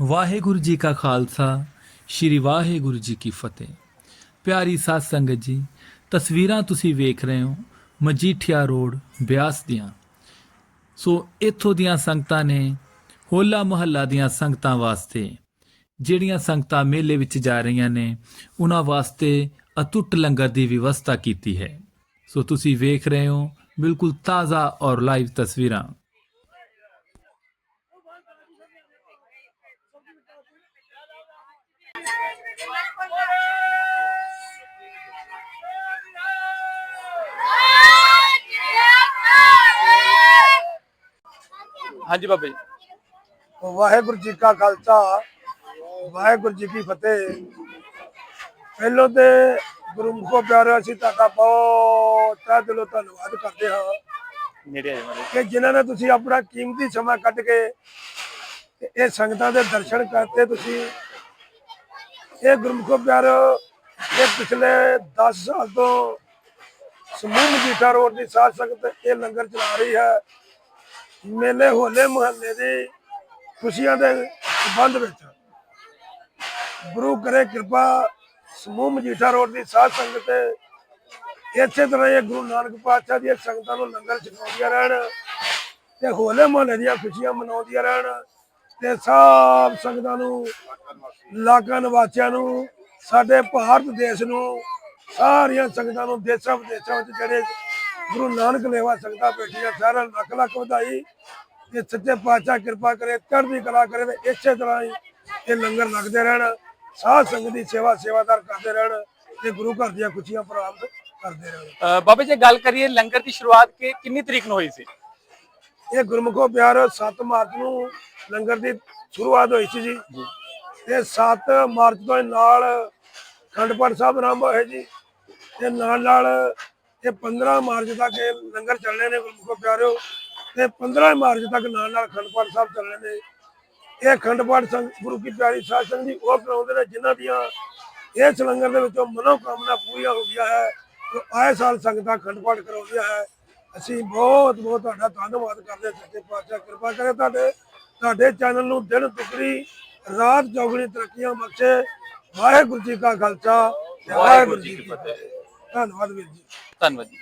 ਵਾਹਿਗੁਰੂ ਜੀ ਕਾ ਖਾਲਸਾ, ਸ੍ਰੀ ਵਾਹਿਗੁਰੂ ਜੀ ਕੀ ਫਤਿਹ। ਪਿਆਰੀ ਸਾਧ ਸੰਗਤ ਜੀ, ਤਸਵੀਰਾਂ ਤੁਸੀਂ ਵੇਖ ਰਹੇ ਹੋ ਮਜੀਠੀਆ ਰੋਡ, ਬਿਆਸ ਦੀਆਂ। ਸੋ ਇੱਥੋਂ ਦੀਆਂ ਸੰਗਤਾਂ ਨੇ ਹੋਲਾ ਮਹੱਲਾ ਦੀਆਂ ਸੰਗਤਾਂ ਵਾਸਤੇ, ਜਿਹੜੀਆਂ ਸੰਗਤਾਂ ਮੇਲੇ ਵਿੱਚ ਜਾ ਰਹੀਆਂ ਨੇ, ਉਹਨਾਂ ਵਾਸਤੇ ਅਤੁੱਟ ਲੰਗਰ ਦੀ ਵਿਵਸਥਾ ਕੀਤੀ ਹੈ। ਸੋ ਤੁਸੀਂ ਵੇਖ ਰਹੇ ਹੋ ਬਿਲਕੁਲ ਤਾਜ਼ਾ ਔਰ ਲਾਈਵ ਤਸਵੀਰਾਂ। ਹਾਂਜੀ ਬਾਬਾ ਜੀ। ਵਾਹਿਗੁਰੂ ਜੀ ਕਾ ਖਾਲਸਾ ਵਾਹਿਗੁਰੂ ਜੀ ਕੀ ਫਤਿਹ। ਪਹਿਲੋਂ ਤੇ ਗੁਰੂ ਮੁਖੋ ਪਿਆਰਿਓ ਅਸੀਂ ਤੁਹਾਡਾ ਬਹੁਤ ਤਹਿ ਦਿਲੋਂ ਧੰਨਵਾਦ ਕਰਦੇ ਹਾਂ ਨੇੜੇ ਆ ਕਿ ਜਿਨ੍ਹਾਂ ਨੇ ਤੁਸੀਂ ਆਪਣਾ ਕੀਮਤੀ ਸਮਾਂ ਕੱਢ ਕੇ ਤੇ ਇਹ ਸੰਗਤਾਂ ਦੇ ਦਰਸ਼ਨ ਕਰਤੇ ਤੁਸੀਂ। ਇਹ ਗੁਰਮੁਖੋ ਪਿਆਰਿਓ ਇਹ ਪਿਛਲੇ 10 ਸਾਲ ਤੋਂ ਸਮੂਹ ਮਜੀਠਾ ਰੋਡ ਦੀ ਸਾਧ ਸੰਗਤ ਇਹ ਲੰਗਰ ਚਲਾ ਰਹੀ ਹੈ। ਮੇਲੇ, ਹੋਲੇ, ਮੁਹੱਲੇ ਦੀ ਖੁਸ਼ੀਆਂ ਦੇ ਸੰਬੰਧ ਵਿੱਚ ਗੁਰੂ ਕਰੇ ਕਿਰਪਾ ਸਮੂਹ ਮਜੀਠਾ ਰੋਡ ਦੀ ਸਾਧ ਸੰਗਤ ਇਸੇ ਤਰ੍ਹਾਂ ਇਹ ਗੁਰੂ ਨਾਨਕ ਪਾਤਸ਼ਾਹ ਦੀਆਂ ਸੰਗਤਾਂ ਨੂੰ ਲੰਗਰ ਛਕਾਉਂਦੀਆਂ ਰਹਿਣ ਤੇ ਹੋਲੇ ਮੁਹੱਲੇ ਦੀਆਂ ਖੁਸ਼ੀਆਂ ਮਨਾਉਂਦੀਆਂ ਰਹਿਣ। ਤੇ ਸਭ ਸੰਗਤਾਂ ਨੂੰ ਇਲਾਕਾ ਨਿਵਾਸੀਆਂ ਨੂੰ ਸਾਡੇ ਭਾਰਤ ਦੇਸ਼ ਨੂੰ ਸਾਰੀਆਂ ਸੰਗਤਾਂ ਨੂੰ ਦੇਸ਼ਾਂ ਵਿਦੇਸ਼ਾਂ ਵਿੱਚ ਜਿਹੜੇ ਗੁਰੂ ਨਾਨਕ ਲੇਵਾ ਸੰਗਤਾਂ ਬੈਠੀਆਂ ਸਾਰਿਆਂ ਨੂੰ ਲੱਖ ਲੱਖ ਵਧਾਈ ਤੇ ਸੱਚੇ ਪਾਤਸ਼ਾਹ ਕਿਰਪਾ ਕਰੇ ਚੜ੍ਹਦੀ ਕਲਾ ਕਰੇ ਤੇ ਇਸੇ ਤਰ੍ਹਾਂ ਹੀ ਇਹ ਲੰਗਰ ਲੱਗਦੇ ਰਹਿਣ ਸਾਧ ਸੰਗਤ ਦੀ ਸੇਵਾ ਸੇਵਾਦਾਰ ਕਰਦੇ ਰਹਿਣ ਤੇ ਗੁਰੂ ਘਰ ਦੀਆਂ ਖੁਸ਼ੀਆਂ ਪ੍ਰਾਪਤ ਕਰਦੇ ਰਹਿਣ। ਬਾਬਾ ਜੀ ਗੱਲ ਕਰੀਏ ਲੰਗਰ ਦੀ ਸ਼ੁਰੂਆਤ ਕਿ ਕਿੰਨੀ ਤਰੀਕ ਨੂੰ ਹੋਈ ਸੀ? ਇਹ ਗੁਰਮੁਖੋ ਪਿਆਰ 7 ਮਾਰਚ ਨੂੰ ਲੰਗਰ ਦੀ ਸ਼ੁਰੂਆਤ ਹੋਈ ਸੀ ਜੀ। ਤੇ 7 ਮਾਰਚ ਤੋਂ ਨਾਲ ਖੰਡ ਪਾਠ ਸਾਹਿਬ ਆਰੰਭ ਹੋਏ ਜੀ। ਤੇ ਨਾਲ ਨਾਲ ਇਹ 15 ਮਾਰਚ ਤੱਕ ਇਹ ਲੰਗਰ ਚੱਲਣੇ ਨੇ ਗੁਰਮੁਖੋ ਪਿਆਰਿਓ। ਤੇ 15 ਮਾਰਚ ਤੱਕ ਨਾਲ ਨਾਲ ਖੰਡ ਪਾਠ ਸਾਹਿਬ ਚੱਲਣੇ ਨੇ। ਇਹ ਖੰਡ ਪਾਠ ਸੰਗ, ਗੁਰੂ ਕੀ ਪਿਆਰੀ ਸਾਧ ਸੰਗਤ ਜੀ ਉਹ ਕਰਾਉਂਦੇ ਨੇ ਜਿਨ੍ਹਾਂ ਦੀਆਂ ਇਸ ਲੰਗਰ ਦੇ ਵਿੱਚੋਂ ਮਨੋ ਕਾਮਨਾ ਪੂਰੀਆਂ ਹੋ ਗਿਆ ਹੈ। ਆਏ ਸਾਲ ਸੰਗਤਾਂ ਖੰਡ ਪਾਠ ਕਰਾਉਂਦੀਆਂ ਹੈ। ਅਸੀਂ ਬਹੁਤ ਬਹੁਤ ਤੁਹਾਡਾ ਧੰਨਵਾਦ ਕਰਦੇ ਹਾਂ। ਸੱਚੇ ਪਾਤਸ਼ਾਹ ਕਿਰਪਾ ਕਰੇ ਤੁਹਾਡੇ ਤੁਹਾਡੇ ਚੈਨਲ ਨੂੰ ਦਿਨ ਦੁਗਣੀ ਰਾਤ ਚੌਗਣੀ ਤਰੱਕੀਆਂ ਬਖਸ਼ੇ। ਵਾਹਿਗੁਰੂ ਜੀ ਕਾ ਖਾਲਸਾ ਵਾਹਿਗੁਰੂ ਜੀ ਕੀ ਫਤਿਹ। ਧੰਨਵਾਦ ਵੀਰ ਜੀ। ਧੰਨਵਾਦ ਜੀ।